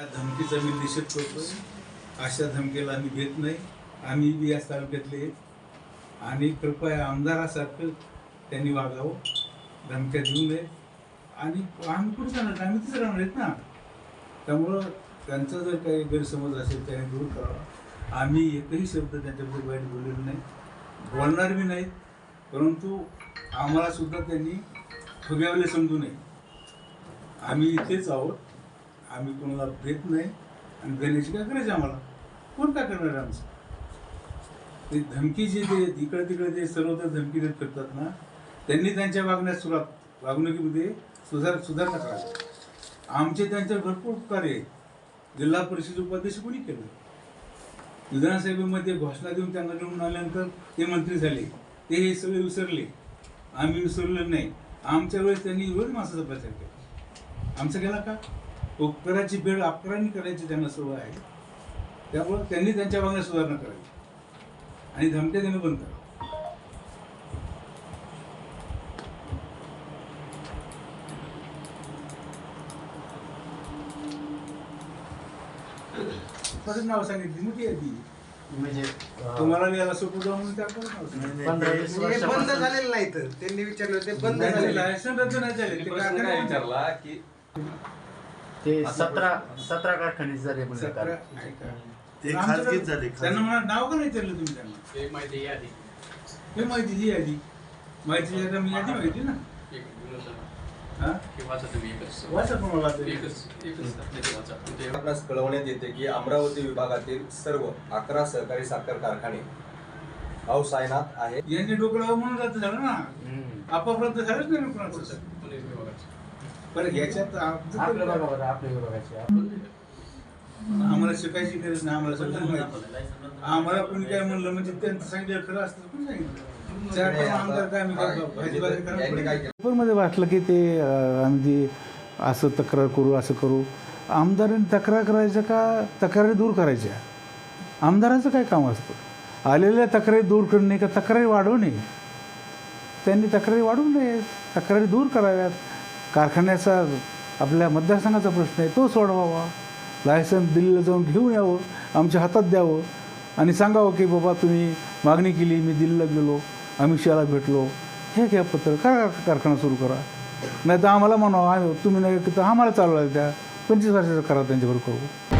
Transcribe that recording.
या धमकीचा मी निषेध करतोय. अशा धमकीला आम्ही घेत नाही. आम्ही बी या तालुक्यातले आणि कृपया आमदारासारखं त्यांनी वागावं. धमक्या देऊ नये. आणि आम्ही कुठे जाणार? आम्ही तिथे राहणार आहेत ना. त्यामुळं त्यांचा जर काही गैरसमज असेल त्याने दूर करावा. आम्ही एकही शब्द त्यांच्याबद्दल वाईट बोललेलो नाही. बोलणार बी नाहीत. परंतु आम्हाला सुद्धा त्यांनी फुग्यावले समजू नये. आम्ही इथेच आहोत. आम्ही कोणाला भेट नाही. आणि देण्याची काय गरज आम्हाला? कोण काय करणार आमचं? ते धमकी जे ते इकडे तिकडे जे सर्वत्र धमकी देत करतात ना त्यांनी त्यांच्या वागण्यात सुरुवात वागणुकीमध्ये सुधार सुधारणा करावी. आमचे त्यांच्यावर भरपूर उपकार आहे जिल्हा परिषद उपाध्यक्ष कोणी केलं? विधानसभेमध्ये घोषणा देऊन त्यांना निवडून आल्यानंतर ते मंत्री झाले. ते हे सगळे विसरले. आम्ही विसरलो नाही. आमच्या वेळेस त्यांनी रोज माणसाचा प्रचार केला. आमचं केला का? उपकाराची बेड अपकारांनी करायची त्यांना सवय आहे. त्यामुळं त्यांनी त्यांच्या वागण्यात सुधारणा करावी आणि धमक्या देणं बंद करा. परत नाव सांगितली मोठी आहे ती म्हणजे तुम्हाला याला सोपं जाऊन म्हणून त्याला परत नाव सांगितलं. पंधरा वीस हे बंद वर्षापासून झालेलं नाही तर. त्यांनी विचारलं ते बंद नाही, झालेलं. आहे. लायसन रद्द नाही झाले ते कारखाने विचारला की ते सतरा सतरा कारखाने झाले म्हणजे सतरा. ते खाजगीच झाले, त्यांना. म्हणा नाव का नाही विचारलं तुम्ही त्यांना? हे माहिती यादी. हे माहिती जी यादी. माहिती यादी मी यादी माहिती ना? एक हा? हे वाचा तुम्ही एकच. वाचा मला ते. एकच एकच त्याचे वाचा. ते आपणास कळवण्यात येते की अमरावती विभागातील सर्व अकरा सहकारी साखर कारखाने अवसायनात आहेत. यांनी डोकं म्हणून रद्द झालं ना? हम्म. आपाप रद्द झालंच नाही ना कोणाचं? पुणे विभागाचे. बरं याच्यात बघा बरं आपण आम्हाला शिकायची गरज नाही आम्हाला सगळं माहिती. आम्हाला कोणी काय म्हणलं म्हणजे त्यांचं सांगितलं खरं असतं सांगितलं? चार पाच आमदार काय पेपरमध्ये वाचलं की ते आम्ही असं तक्रार करू असं करू. आमदारांनी तक्रार करायचं का? तक्रारी दूर करायच्या. आमदाराचं काय काम असतं? आलेल्या तक्रारी दूर करणे का तक्रारी वाढवणे? त्यांनी तक्रारी वाढवू नये तक्रारी दूर कराव्यात. कारखान्याचा आपल्या मतदारसंघाचा प्रश्न आहे तो सोडवावा. लायसन दिल्लीला जाऊन घेऊन यावं आमच्या हातात द्यावं आणि सांगावं की बाबा तुम्ही मागणी केली मी दिल्लीला गेलो अमित शहाला भेटलो. हे घ्या पत्र करा कारखाना सुरू करा? नाही तर आम्हाला म्हणावं आम्ही तुम्ही नाही तर आम्हाला चालवायला द्या. पंचवीस वर्षाचा करा त्यांच्याबरोबर करू.